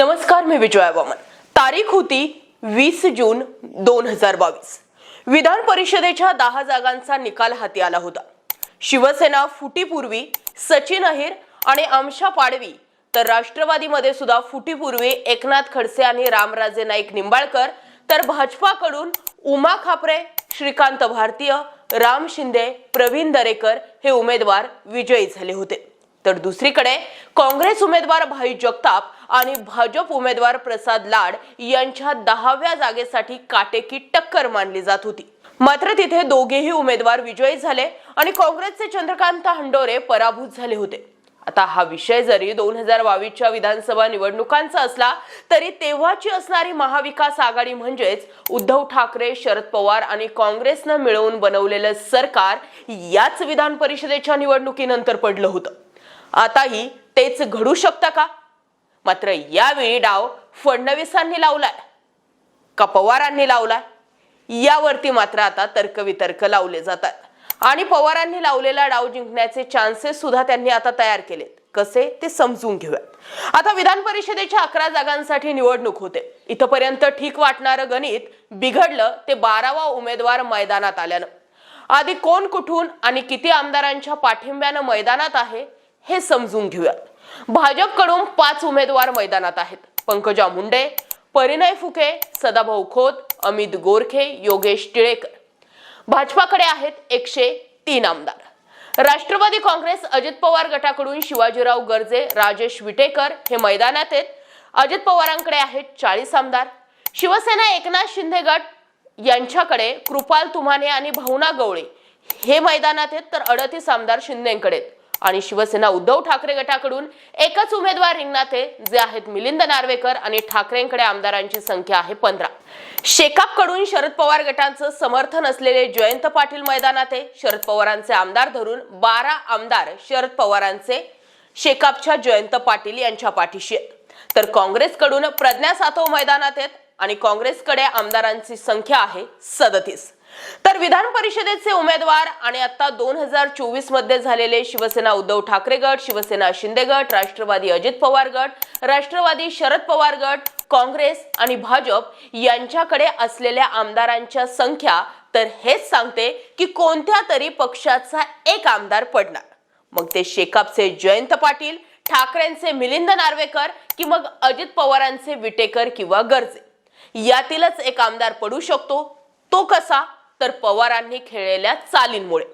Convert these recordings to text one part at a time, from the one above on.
नमस्कार मी विजया वामन. तारीख होती वीस जून दोन हजार बावीस. विधान परिषदेच्या दहा जागांचा निकाल हाती आला होता. शिवसेना फुटीपूर्वी सचिन अहिर आणि आमशा पाडवी तर राष्ट्रवादीमध्ये सुद्धा फुटीपूर्वी एकनाथ खडसे आणि रामराजे नाईक निंबाळकर तर भाजपाकडून उमा खापरे श्रीकांत भारतीय राम शिंदे प्रवीण दरेकर हे उमेदवार विजयी झाले होते. तर दुसरीकडे काँग्रेस उमेदवार भाई जगताप आणि भाजप उमेदवार प्रसाद लाड यांच्या दहाव्या जागेसाठी काटेकी टक्कर मानली जात होती. मात्र तिथे दोघेही उमेदवार विजयी झाले आणि काँग्रेसचे चंद्रकांत हंडोरे पराभूत झाले होते. आता हा विषय जरी दोन हजार बावीसच्या विधानसभा निवडणुकांचा असला तरी तेव्हाची असणारी महाविकास आघाडी म्हणजेच उद्धव ठाकरे शरद पवार आणि काँग्रेसनं मिळवून बनवलेलं सरकार याच विधान परिषदेच्या निवडणुकीनंतर पडलं होतं. आताही तेच घडू शकतं का? मात्र यावेळी डाव फडणवीसांनी लावलाय. का पवारांनी लावलाय. यावरती मात्र आता तर्कवितर्क लावले जातात. आणि पवारांनी लावलेला डाव जिंकण्याचे चान्सेस सुद्धा त्यांनी आता तयार केलेत. कसे? ते समजून घेऊयात. आता विधान परिषदेच्या अकरा जागांसाठी निवडणूक होते. इथपर्यंत ठीक वाटणारं गणित बिघडलं ते बारावा उमेदवार मैदानात आल्यानं. आधी कोण कुठून आणि किती आमदारांच्या पाठिंब्यानं मैदानात आहे हे समजून घेऊयात. भाजपकडून पाच उमेदवार मैदानात आहेत. पंकजा मुंडे परिणय फुके सदाभाऊ खोत अमित गोरखे योगेश टिळेकर. भाजपाकडे आहेत एकशे तीन आमदार. राष्ट्रवादी काँग्रेस अजित पवार गटाकडून शिवाजीराव गर्जे राजेश विटेकर हे मैदानात आहेत. अजित पवारांकडे आहेत चाळीस आमदार. शिवसेना एकनाथ शिंदे गट यांच्याकडे कृपाल तुमाने आणि भावना गवळे हे मैदानात आहेत. तर अडतीस आमदार शिंदेकडे आहेत. आणि शिवसेना उद्धव ठाकरे गटाकडून एकच उमेदवार रिंगणात आहे जे आहेत मिलिंद नार्वेकर आणि ठाकरेंकडे आमदारांची संख्या आहे पंधरा. शेकापकडून शरद पवार गटांचं समर्थन असलेले जयंत पाटील मैदानात आहे. शरद पवारांचे आमदार धरून बारा आमदार शरद पवारांचे शेकापच्या जयंत पाटील यांच्या पाठीशी आहेत. तर काँग्रेसकडून प्रज्ञा सातव मैदानात आहेत आणि काँग्रेसकडे आमदारांची संख्या आहे सदतीस. तर विधान परिषदेचे उमेदवार आणि आता दोन हजार चोवीसमध्ये झालेले शिवसेना उद्धव ठाकरे गट शिवसेना शिंदे गट राष्ट्रवादी अजित पवार गट राष्ट्रवादी शरद पवार गट काँग्रेस आणि भाजप यांच्याकडे असलेल्या आमदारांच्या संख्या तर हेच सांगते की कोणत्या तरी पक्षाचा एक आमदार पडणार. मग ते शेकापचे जयंत पाटील ठाकरेंचे मिलिंद नार्वेकर की मग अजित पवारांचे विटेकर किंवा गर्जे. यातीलच एक आमदार पडू शकतो. तो कसा? तर पवारांनी खेळलेल्या चालींमुळे.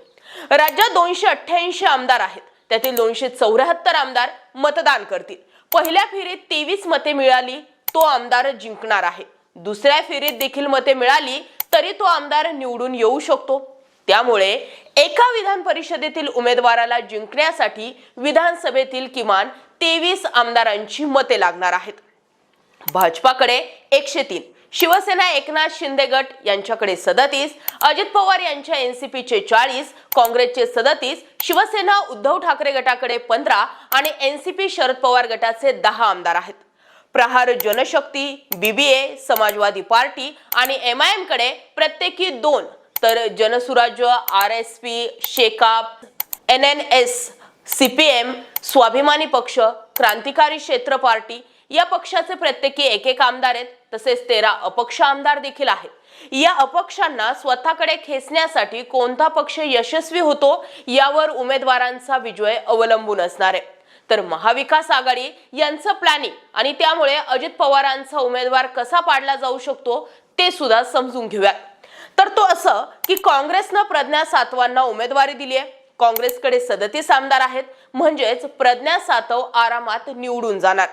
राज्यात दोनशे अठ्ठ्याऐंशी आमदार आहेत. त्यातील दोनशे चौऱ्याहत्तर आमदार मतदान करतील. पहिल्या फेरीत तेवीस मते मिळाली तो आमदार जिंकणार आहे. दुसऱ्या फेरीत देखील मते मिळाली तरी तो आमदार निवडून येऊ शकतो. त्यामुळे एका विधान परिषदेतील उमेदवाराला जिंकण्यासाठी विधानसभेतील किमान तेवीस आमदारांची मते लागणार आहेत. भाजपाकडे एकशे तीन. शिवसेना एकनाथ शिंदे गट यांच्याकडे सदतीस. अजित पवार यांच्या एनसीपीचे चाळीस. काँग्रेसचे सदतीस. शिवसेना उद्धव ठाकरे गटाकडे पंधरा. आणि एनसीपी शरद पवार गटाचे दहा आमदार आहेत. प्रहार जनशक्ती बीबीए समाजवादी पार्टी आणि एम आय एमकडे प्रत्येकी दोन. तर Jansurajya R S P Shekap N N S CPM Swabhimani पक्ष क्रांतिकारी क्षेत्र पार्टी या पक्षाचे प्रत्येकी एक एक आमदार आहेत तसेच तेरा अपक्ष आमदार देखील आहेत. या अपक्षांना स्वतःकडे खेचण्यासाठी कोणता पक्ष यशस्वी होतो यावर उमेदवारांचा विजय अवलंबून असणार आहे. तर महाविकास आघाडी यांचं प्लॅनिंग आणि त्यामुळे अजित पवारांचा उमेदवार कसा पाडला जाऊ शकतो ते सुद्धा समजून घेऊयात. तर तो असं की काँग्रेसनं प्रज्ञा सातवांना उमेदवारी दिली आहे. काँग्रेसकडे सदतीस आमदार आहेत म्हणजेच प्रज्ञा सातव आरामात निवडून जाणार.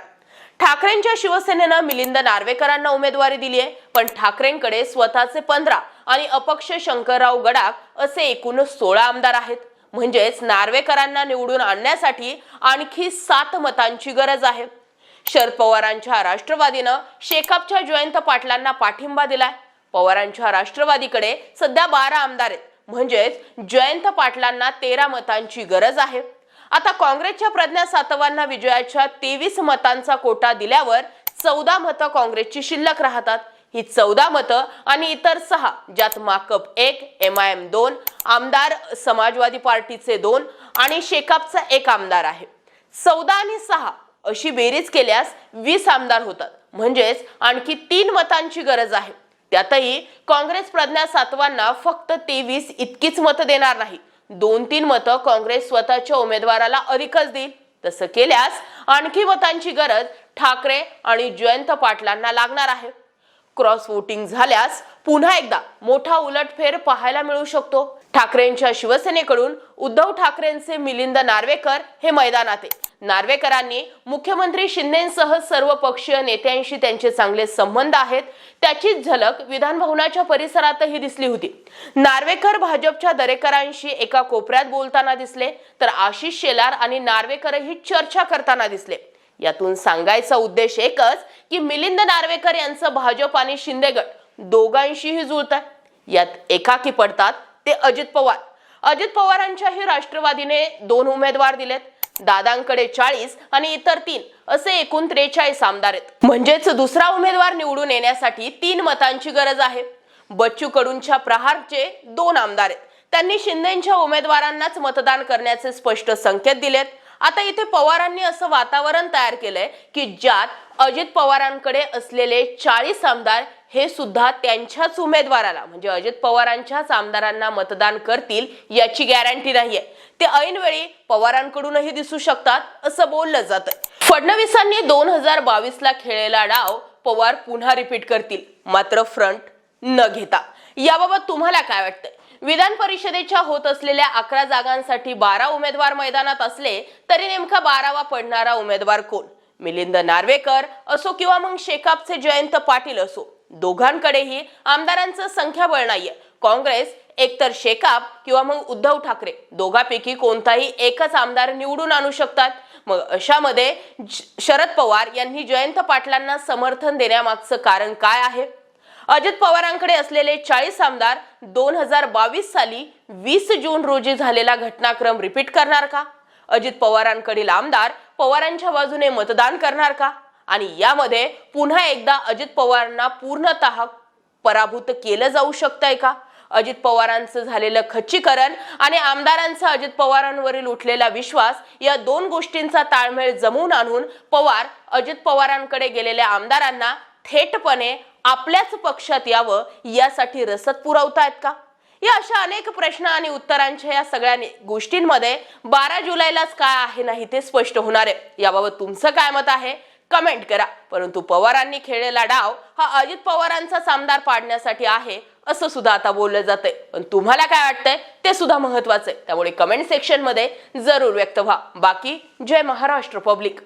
ठाकरेंच्या शिवसेनेनं मिलिंद नार्वेकरांना उमेदवारी दिली आहे पण ठाकरेंकडे स्वतःचे पंधरा आणि अपक्ष शंकरराव गडाख असे एकूण सोळा आमदार आहेत. म्हणजेच नार्वेकरांना निवडून आणण्यासाठी आणखी सात मतांची गरज आहे. शरद पवारांच्या राष्ट्रवादीनं शेकापच्या जयंत पाटलांना पाठिंबा दिलाय. पवारांच्या राष्ट्रवादीकडे सध्या बारा आमदार आहेत. म्हणजेच जयंत पाटलांना तेरा मतांची गरज आहे. आता काँग्रेसच्या प्रज्ञा सातवांना विजयाच्या तेवीस मतांचा कोटा दिल्यावर चौदा मतं काँग्रेसची शिल्लक राहतात. ही चौदा मतं आणि इतर सहा ज्यात माकप एक एम आय एम दोन आमदार समाजवादी पार्टीचे दोन आणि शेकापचा एक आमदार आहे. चौदा आणि सहा अशी बेरीज केल्यास वीस आमदार होतात. म्हणजेच आणखी तीन मतांची गरज आहे. त्यातही काँग्रेस प्रज्ञा सातवांना फक्त तेवीस इतकीच मतं देणार नाही. दोन तीन मतं काँग्रेस स्वतःच्या उमेदवाराला अधिकच देईल. तसं केल्यास आणखी मतांची गरज ठाकरे आणि जयंत पाटलांना लागणार आहे. क्रॉस वोटिंग झाल्यास पुन्हा एकदा मोठा उलटफेर पाहायला मिळू शकतो. ठाकरेंच्या शिवसेनेकडून उद्धव ठाकरेंचे मिलिंद नार्वेकर हे मैदानात नार्वेकरांनी मुख्यमंत्री शिंदेसह सर्व पक्षीय नेत्यांशी त्यांचे चांगले संबंध आहेत. त्याचीच झलक विधान भवनाच्या परिसरातही दिसली होती. नार्वेकर भाजपच्या दरेकरांशी एका कोपऱ्यात बोलताना दिसले तर आशिष शेलार आणि नार्वेकरही चर्चा करताना दिसले. यातून सांगायचा उद्देश एकच की मिलिंद नार्वेकर यांचं भाजप आणि शिंदेगड दोघांशीही जुळत यात एकाकी पडतात ते अजित पवार. अजित पवारांच्याही राष्ट्रवादीने दोन उमेदवार दिलेत. दादांकडे चाळीस आणि इतर तीन असे एकूण त्रेचाळीस आमदार आहेत. म्हणजेच दुसरा उमेदवार निवडून येण्यासाठी तीन मतांची गरज आहे. बच्चू कडूंच्या प्रहारचे दोन आमदार आहेत. त्यांनी शिंदेच्या उमेदवारांनाच मतदान करण्याचे स्पष्ट संकेत दिलेत. आता इथे पवारांनी असं वातावरण तयार केलंय की ज्यात अजित पवारांकडे असलेले चाळीस आमदार हे सुद्धा त्यांच्याच उमेदवाराला म्हणजे अजित पवारांच्याच आमदारांना मतदान करतील याची गॅरंटी नाहीये. ते ऐनवेळी पवारांकडूनही दिसू शकतात असं बोललं जातं फडणवीसांनी दोन हजार बावीस ला खेळलेला डाव पवार पुन्हा रिपीट करतील मात्र फ्रंट न घेता. याबाबत तुम्हाला काय वाटतंय? विधान परिषदेच्या होत असलेल्या अकरा जागांसाठी बारा उमेदवार मैदानात असले तरी नेमका बारावा पडणारा उमेदवार कोण? मिलिंद नार्वेकर असो किंवा मग शेकापचे जयंत पाटील असो दोघांकडेही आमदारांचं संख्याबळ नाहीये. काँग्रेस एकतर शेकाप किंवा मग उद्धव ठाकरे दोघांपैकी कोणताही एकच आमदार निवडून आणू शकतात. मग अशामध्ये शरद पवार यांनी जयंत पाटलांना समर्थन देण्यामागचं कारण काय आहे? अजित पवारांकडे असलेले चाळीस आमदार दोन हजार बावीस साली वीस जून रोजी झालेला घटनाक्रम रिपीट करणार का? अजित पवारांकडील आमदार पवारांच्या बाजूने मतदान करणार का? आणि यामध्ये पुन्हा एकदा अजित पवारांना पूर्णतः पराभूत केलं जाऊ शकतंय का? अजित पवारांचं झालेलं खच्चीकरण आणि आमदारांचा अजित पवारांवरील उठलेला विश्वास या दोन गोष्टींचा ताळमेळ जमवून आणून पवार अजित पवारांकडे गेलेल्या आमदारांना थेटपणे आपल्याच पक्षात यावं यासाठी रसद पुरवतायत का? या अशा अनेक प्रश्न आणि उत्तरांच्या या सगळ्या गोष्टींमध्ये बारा जुलैलाच काय आहे नाही ते स्पष्ट होणार आहे. याबाबत तुमचं काय मत आहे? कमेंट करा. परंतु पवारांनी खेळलेला डाव हा अजित पवारांचाच आमदार पाडण्यासाठी आहे असं सुद्धा आता बोललं जातंय. पण तुम्हाला काय वाटतंय? ते सुद्धा महत्वाचं आहे. त्यामुळे कमेंट सेक्शनमध्ये जरूर व्यक्त व्हा. बाकी जय महाराष्ट्र पब्लिक.